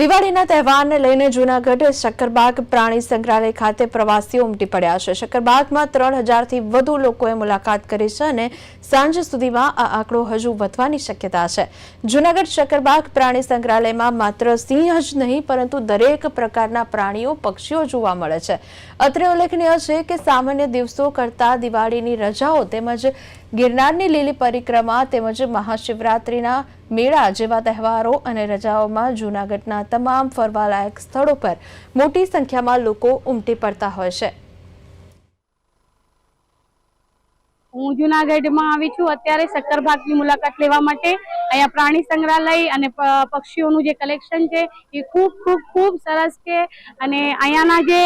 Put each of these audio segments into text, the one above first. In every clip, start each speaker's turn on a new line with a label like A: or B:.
A: દિવાળીના તહેવારને લઈને જૂનાગઢ શક્કરબાગ પ્રાણી સંગ્રહાલય ખાતે પ્રવાસીઓ ઉમટી પડ્યા છે. શક્કરબાગમાં ત્રણ હજારથી વધુ લોકોએ મુલાકાત કરી છે અને સાંજ સુધીમાં આ આંકડો હજુ વધવાની શક્યતા છે. જૂનાગઢ શક્કરબાગ પ્રાણી સંગ્રહાલયમાં માત્ર સિંહ જ નહીં, પરંતુ દરેક પ્રકારના પ્રાણીઓ, પક્ષીઓ જોવા મળે છે. અત્રે ઉલ્લેખનીય છે કે સામાન્ય દિવસો કરતાં દિવાળીની રજાઓ તેમજ ગિરનારની લીલી પરિક્રમા તેમજ મહાશિવરાત્રિના મેળા જેવા તહેવારો અને રજાઓમાં જૂનાગઢના તમામ ફરવાલાયક સ્થળો પર મોટી સંખ્યામાં લોકો ઉમટી પડતા હોય છે.
B: હું જુનાગઢમાં આવી છું. અત્યારે શક્કરબાગની મુલાકાત લેવા માટે અહીંયા પ્રાણી સંગ્રહાલય અને પક્ષીઓનું જે કલેક્શન છે એ ખૂબ ખૂબ ખૂબ સરસ છે. અને અહીંયાના જે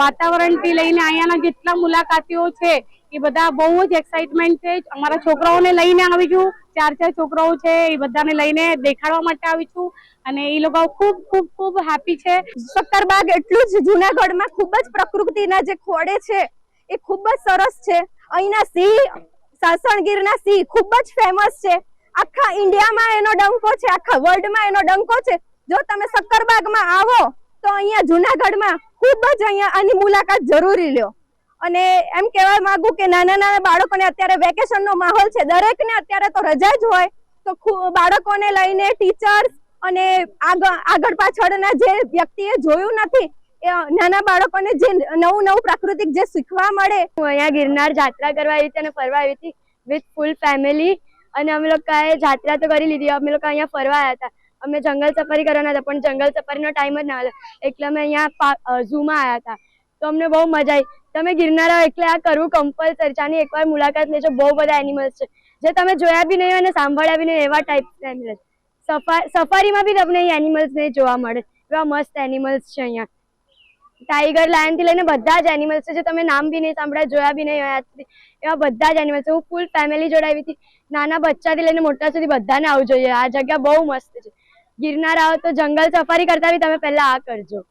B: વાતાવરણથી લઈને અહીંયાના જેટલા મુલાકાતીઓ છે એ બધા બહુ જ એક્સાઇટમેન્ટ છે. અમારા છોકરાઓને લઈને આવી છું. ચાર ચાર છોકરાઓ છે, એ બધાને લઈને દેખાડવા માટે આવી છું. અને એ લોકો ખૂબ ખૂબ ખૂબ હેપી છે.
C: શક્કરબાગ એટલું જ જુનાગઢમાં ખૂબ જ પ્રકૃતિના જે ખોડે છે, એ ખૂબ જ સરસ છે. અહીંના સિંહ, સાસણગીરના સિંહ ખૂબ જ ફેમસ છે. આખા ઇન્ડિયામાં એનો ડંકો છે, આખા વર્લ્ડમાં એનો ડંકો છે. જો તમે શક્કરબાગમાં આવો, તો અહીંયા જુનાગઢમાં ખૂબ જ અહીંયા આની મુલાકાત જરૂરી લ્યો. અને એમ કહેવા માંગુ કે નાના નાના બાળકોને અત્યારે વેકેશનનો માહોલ છે, દરેકને અત્યારે તો રજા જ હોય, તો બાળકોને લઈને ટીચર્સ અને આગળ પાછળના જે વ્યક્તિએ જોયું નથી નાના બાળકોને જે નવું નવું પ્રાકૃતિક જે શીખવા મળે.
D: હું અહીંયા ગિરનાર જાત્રા કરવા આવી હતી અને ફરવા આવી હતી વિથ ફૂલ ફેમિલી અને અમે લોકોએ જાત્રા તો કરી લીધી, અમે લોકો અહીંયા ફરવા આવ્યા હતા. અમે જંગલ સફારી કરવાના હતા, પણ જંગલ સફારીનો ટાઈમ જ ના હતો એટલે અમે અહીંયા ઝૂમાં આવ્યા હતા. તો અમને બહુ મજા આવી તમે ગિરનાર એટલે આ કરવું કમ્પલસરી આની એકવાર મુલાકાત લેજો. બહુ બધા એનિમલ્સ છે. જે તમે જોયા બી નહીં હોય અને સાંભળ્યા બી નહીં એવા ટાઈપ એનિમલ્સ સફારીમાં બી તમને અહીં એનિમલ્સ નહીં જોવા મળે. એવા મસ્ત એનિમલ્સ છે અહીંયા. ટાઈગર લાયનથી લઈને બધા જ એનિમલ્સ છે. જે તમે નામ બી નહીં સાંભળ્યા, જોયા બી નહીં હોય એવા બધા જ એનિમલ્સ છે. હું ફૂલ ફેમિલી જોડે આવી હતી. નાના બચ્ચાથી લઈને મોટા સુધી બધાને આવવું જોઈએ. આ જગ્યા બહુ મસ્ત છે. ગિરનાર આવો તો જંગલ સફારી કરતા બી તમે પહેલા આ કરજો.